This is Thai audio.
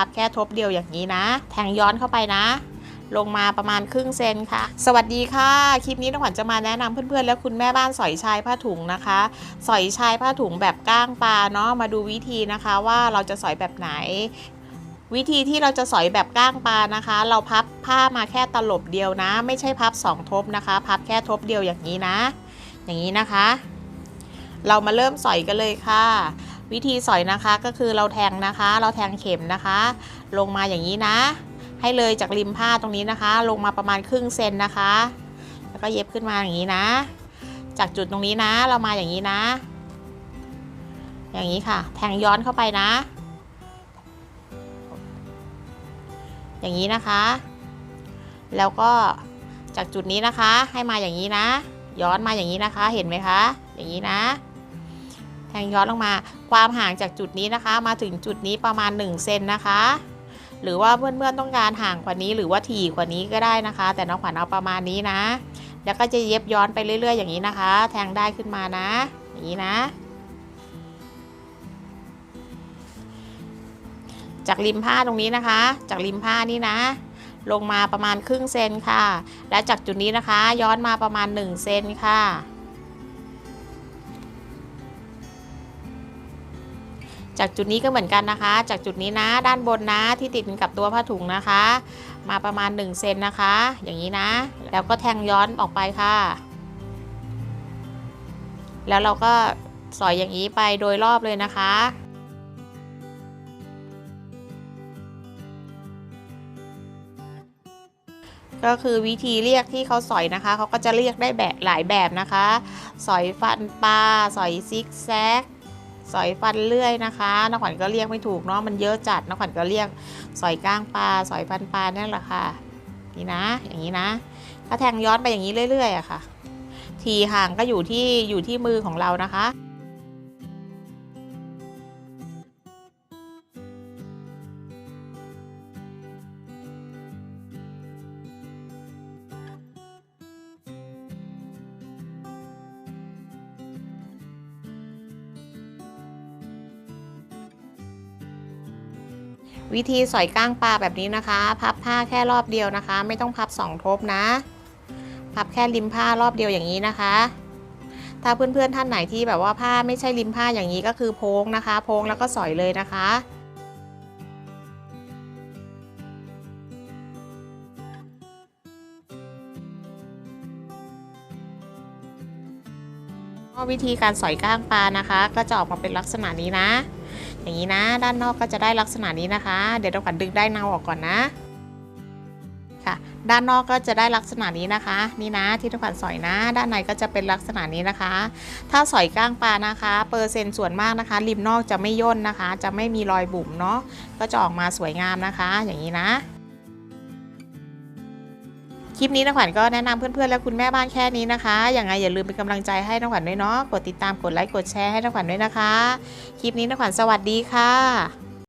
พับแค่ทบเดียวอย่างนี้นะ แทงย้อนเข้าไปนะ ลงมาประมาณครึ่งเซนค่ะ สวัสดีค่ะ คลิปนี้น้องขวัญจะมาแนะนำเพื่อนๆ และคุณแม่บ้านสอยชายผ้าถุงนะคะ สอยชายผ้าถุงแบบก้างปลาเนาะมาดูวิธีนะคะว่าเราจะสอยแบบไหนวิธีที่เราจะสอยแบบก้างปลานะคะ เราพับผ้ามาแค่ตลบเดียวนะ ไม่ใช่พับสองทบนะคะ พับแค่ทบเดียวอย่างนี้นะ อย่างนี้นะคะ เรามาเริ่มสอยกันเลยค่ะ วิธีสอยนะคะก็คือเราแทงนะคะ เราแทงเข็มนะคะ ลงมาอย่างนี้นะ ให้เลยจากริมผ้าตรงนี้นะคะ ลงมาประมาณครึ่งเซนนะคะ แล้วก็เย็บขึ้นมาอย่างนี้นะ จากจุดตรงนี้นะเรามาอย่างนี้นะ อย่างนี้ค่ะ แทงย้อนเข้าไปนะ อย่างนี้นะคะ แล้วก็จากจุดนี้นะคะให้มาอย่างนี้นะ ย้อนมาอย่างนี้นะคะเห็นไหมคะ อย่างนี้นะ แทงย้อนลงมา ความห่างจากจุดนี้นะคะ มาถึงจุดนี้ประมาณ1เซนนะคะ หรือว่าเพื่อนๆต้องการห่างกว่านี้หรือว่าถี่กว่านี้ก็ได้นะคะ แต่น้องขวัญเอาประมาณนี้นะ แล้วก็จะเย็บย้อนไปเรื่อย ๆ อย่างนี้นะคะ แทงได้ขึ้นมานะ อย่างนี้นะจากริมผ้าตรงนี้นะคะ จากริมผ้านี่นะ ลงมาประมาณครึ่งเซนค่ะ และจากจุดนี้นะคะ ย้อนมาประมาณ1เซนค่ะ จากจุดนี้ก็เหมือนกันนะคะ จากจุดนี้นะด้านบนนะที่ติดกับตัวผ้าถุงนะคะ มาประมาณ1เซนนะคะ อย่างนี้นะ แล้วก็แทงย้อนออกไปค่ะ แล้วเราก็สอยอย่างนี้ไปโดยรอบเลยนะคะก็คือวิธีเรียกที่เขาสอยนะคะ เขาก็จะเรียกได้แบบหลายแบบนะคะ สอยฟันปลา สอยซิกแซก สอยฟันเลื่อยนะคะนักขวัญก็เรียกไม่ถูกเนาะมันเยอะจัดนักขวัญก็เรียกสอยก้างปลาสอยฟันปลานั่นแหละค่ะนี่นะ อย่างนี้นะถ้าแทงย้อนไปอย่างนี้เรื่อยๆอะค่ะ ทีห่างก็อยู่ที่อยู่ที่มือของเรานะคะ วิธีสอยก้างปลาแบบนี้นะคะ พับผ้าแค่รอบเดียวนะคะ ไม่ต้องพับสองทบนะ พับแค่ริมผ้ารอบเดียวอย่างนี้นะคะ ถ้าเพื่อนๆท่านไหนที่แบบว่าผ้าไม่ใช่ริมผ้าอย่างนี้ก็คือโพงนะคะ โพงแล้วก็สอยเลยนะคะวิธีการสอยก้างปลานะคะ ก็จะออกมาเป็นลักษณะนี้นะ อย่างนี้นะ ด้านนอกก็จะได้ลักษณะนี้นะคะ เดี๋ยวเราขันดึงได้เนาออกก่อนนะ ค่ะ ด้านนอกก็จะได้ลักษณะนี้นะคะ นี่นะที่ทุกขวันสอยนะ ด้านในก็จะเป็นลักษณะนี้นะคะ ถ้าสอยก้างปลานะคะ เปอร์เซ็นต์ส่วนมากนะคะ ริมนอกจะไม่ย่นนะคะ จะไม่มีรอยบุ๋มเนาะ ก็จะออกมาสวยงามนะคะ อย่างนี้นะ คลิปนี้น้องขวัญก็แนะนำเพื่อนๆและคุณแม่บ้านแค่นี้นะคะอย่างไรอย่าลืมเป็นกำลังใจให้น้องขวัญด้วยเนาะกดติดตามกดไลค์กดแชร์ให้น้องขวัญด้วยนะคะ คลิปนี้น้องขวัญสวัสดีค่ะ